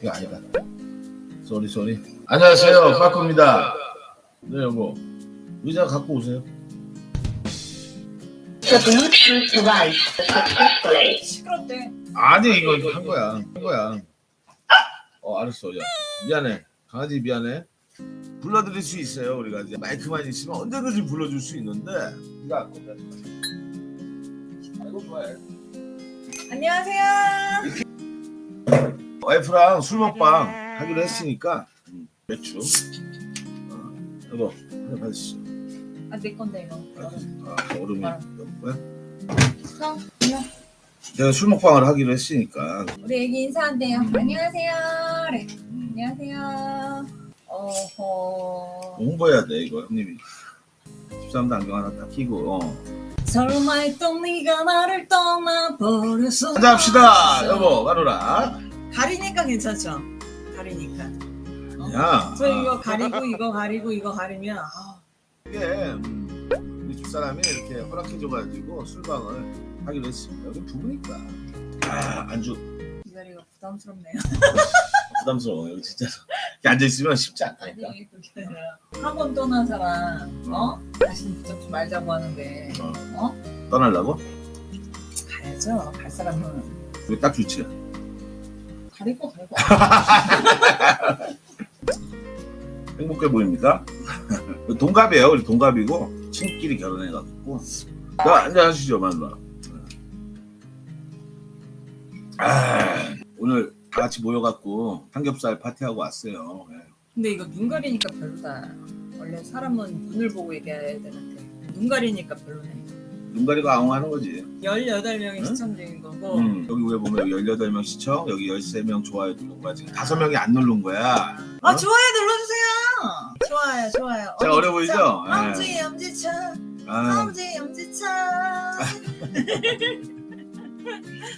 이거 아니다. 쏘리 쏘리. 안녕하세요, 빠꾸입니다. 네 여보, 의자 갖고 오세요. The Bluetooth device successfully. 시끄럽대. 아니 이거 이거 한 거야, 한 거야. 어 알았어, 야 미안해, 강아지 미안해. 불러드릴 수 있어요, 우리가 이제 마이크만 있으면 언제든지 불러줄 수 있는데 네가 안 건데. 아이고 좋아해. 안녕하세요. 와이프랑 술 먹방 하기로 했으니까 음, 맥주. 어, 여보, 하나 받으시죠. 아, 내 건데 이거. 아, 얼음이 아. 너무 거야? 형, 안녕. 제가 술 먹방을 하기로 했으니까 우리 애기 인사한대요. 안녕하세요. 그래. 음, 안녕하세요. 어허. 홍보해야 돼 이거 형님이 13도 안경 하나 딱 끼고 어. 설마 했던 네가 나를 떠나버렸어. 한잔 합시다 여보 가로라 가리니까 괜찮죠? 가리니까. 야저 이거 가리고 이거 가리고 이거 가리면 아, 이게 음, 우리 집 사람이 이렇게 허락해줘가지고 술방을 하기로 했습니다 여기 부부니까 아 안주 이 자리가 부담스럽네요. 부담스러워 여기 진짜 이렇게 앉아 있으면 쉽지 않다니까 아니 그게 아니라 학원 떠난 사람 어? 다시 붙잡지 말자고 하는데 어? 떠나려고? 가야죠. 갈 사람은 이거 딱 좋지 가리고 가리고. 행복해 보입니까? 동갑이에요 우리 동갑이고 친끼리 결혼해가지고 자 앉아하시죠 말로 아 오늘 다 같이 모여갖고 삼겹살 파티하고 왔어요 네. 근데 이거 눈 가리니까 별로다. 원래 사람은 눈을 보고 얘기해야 되는데 눈 가리니까 별로네. 눈 가리고 아웅 하는 거지 18명이 응? 시청 중인 거고 음, 여기 왜 보면 여기 18명 시청 여기 13명 좋아요 누른 거야 지금 5명이 안 누른 거야 아 어? 좋아요 눌러주세요. 좋아요 좋아요. 자, 어려 보이죠? 예. 엄지 엄지차 아, 엄지 엄지차.